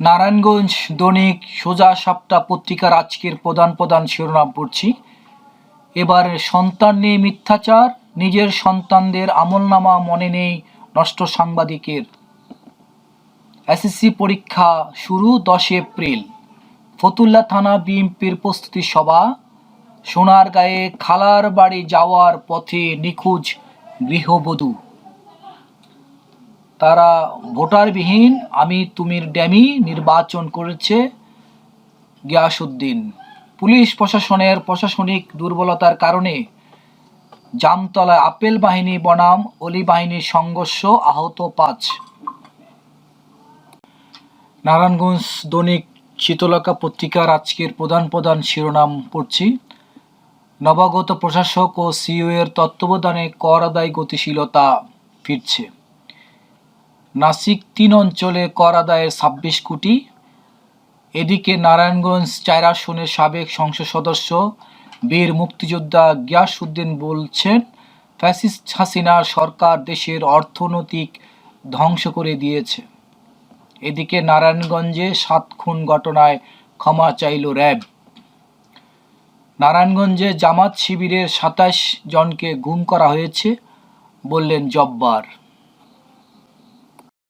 নারায়ণগঞ্জ দৈনিক সোজা সাপ্তাহ পত্রিকার আজকের প্রধান প্রধান শিরোনাম পড়ছি। এবার সন্তান নিয়ে মিথ্যাচার, নিজের সন্তানদের আমলনামা মনে নেই নষ্ট সাংবাদিকের। এসএসসি পরীক্ষা শুরু দশই এপ্রিল। ফতুল্লা থানা বিএনপির প্রস্তুতি সভা। সোনারগাঁয়ে খালার বাড়ি যাওয়ার পথে নিখোঁজ গৃহবধূ। তারা ভোটারবিহীন, আমি তুমির ড্যামি নির্বাচন করেছে গিয়াসুদ্দিন পুলিশ প্রশাসনের প্রশাসনিক দুর্বলতার কারণে জামতলায় আপেল বাহিনী বনাম, অলি বাহিনীর সংঘর্ষ আহত পাঁচ। নারায়ণগঞ্জ দৈনিক শীতলকা পত্রিকার আজকের প্রধান প্রধান শিরোনাম পড়ছি। নবাগত প্রশাসক ও সিইও এর তত্ত্বাবধানে কর আদায় গতিশীলতা ফিরছে। নাসিক তিন অঞ্চলে কর আদায়ের ছাব্বিশ কোটি। এদিকে নারায়ণগঞ্জ চার আসনের সাবেক সংসদ সদস্য, বীর মুক্তিযোদ্ধা গিয়াসউদ্দিন বলছেন, ফ্যাসিস্ট হাসিনার সরকার দেশের অর্থনৈতিক ধ্বংস করে দিয়েছে। এদিকে নারায়ণগঞ্জে সাত খুন ঘটনায় ক্ষমা চাইল র্যাব। নারায়ণগঞ্জে জামাত শিবিরের সাতাশ জনকে গুম করা হয়েছে, বললেন জব্বার।